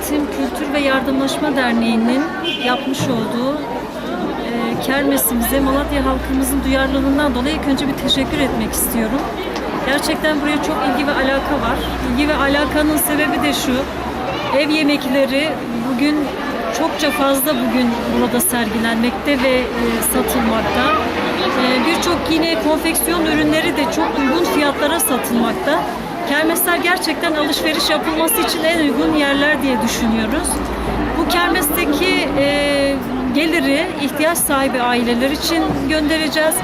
Eğitim, Kültür ve Yardımlaşma Derneği'nin yapmış olduğu e, kermesimize Malatya halkımızın duyarlılığından dolayı ilk önce bir teşekkür etmek istiyorum. Gerçekten buraya çok ilgi ve alaka var. İlgi ve alakanın sebebi de şu. Ev yemekleri bugün çokça fazla bugün burada sergilenmekte ve e, satılmakta. E, Birçok yine konfeksiyon ürünleri de çok uygun fiyatlara satılmakta. Kermesler gerçekten alışveriş yapılması için en uygun yerler diye düşünüyoruz. Bu kermesteki e, geliri ihtiyaç sahibi aileler için göndereceğiz.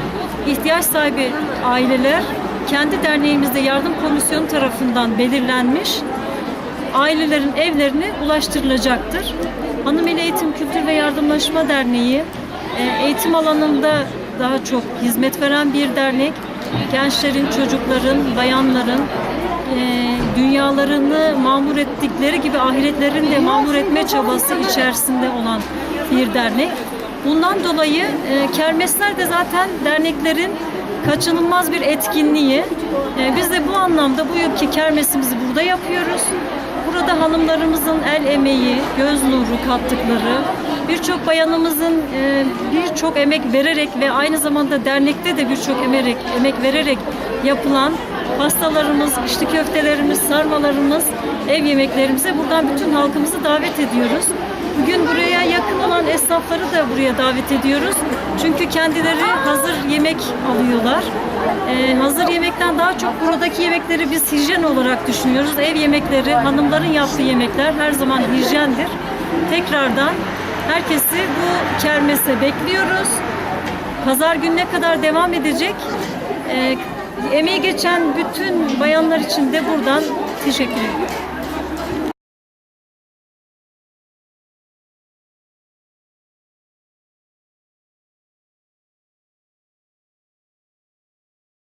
İhtiyaç sahibi aileler kendi derneğimizde yardım komisyonu tarafından belirlenmiş ailelerin evlerine ulaştırılacaktır. Hanımeli Eğitim Kültür ve Yardımlaşma Derneği e, eğitim alanında daha çok hizmet veren bir dernek. Gençlerin, çocukların, bayanların e, dünyalarını mamur ettikleri gibi ahiretlerini de mamur etme çabası içerisinde olan bir dernek. Bundan dolayı e, kermesler de zaten derneklerin kaçınılmaz bir etkinliği. E, biz de bu anlamda bu yılki kermesimizi burada yapıyoruz. Burada hanımlarımızın el emeği, göz nuru kattıkları, birçok bayanımızın birçok emek vererek ve aynı zamanda dernekte de birçok emek, emek vererek yapılan pastalarımız, içli köftelerimiz, sarmalarımız, ev yemeklerimize buradan bütün halkımızı davet ediyoruz. Bugün buraya yakın olan esnafları da buraya davet ediyoruz. Çünkü kendileri hazır yemek alıyorlar. Ee, hazır yemekten daha çok buradaki yemekleri biz hijyen olarak düşünüyoruz. Ev yemekleri, hanımların yaptığı yemekler her zaman hijyendir. Tekrardan herkesi bu kermese bekliyoruz. Pazar gününe kadar devam edecek. Ee, emeği geçen bütün bayanlar için de buradan teşekkür ediyorum.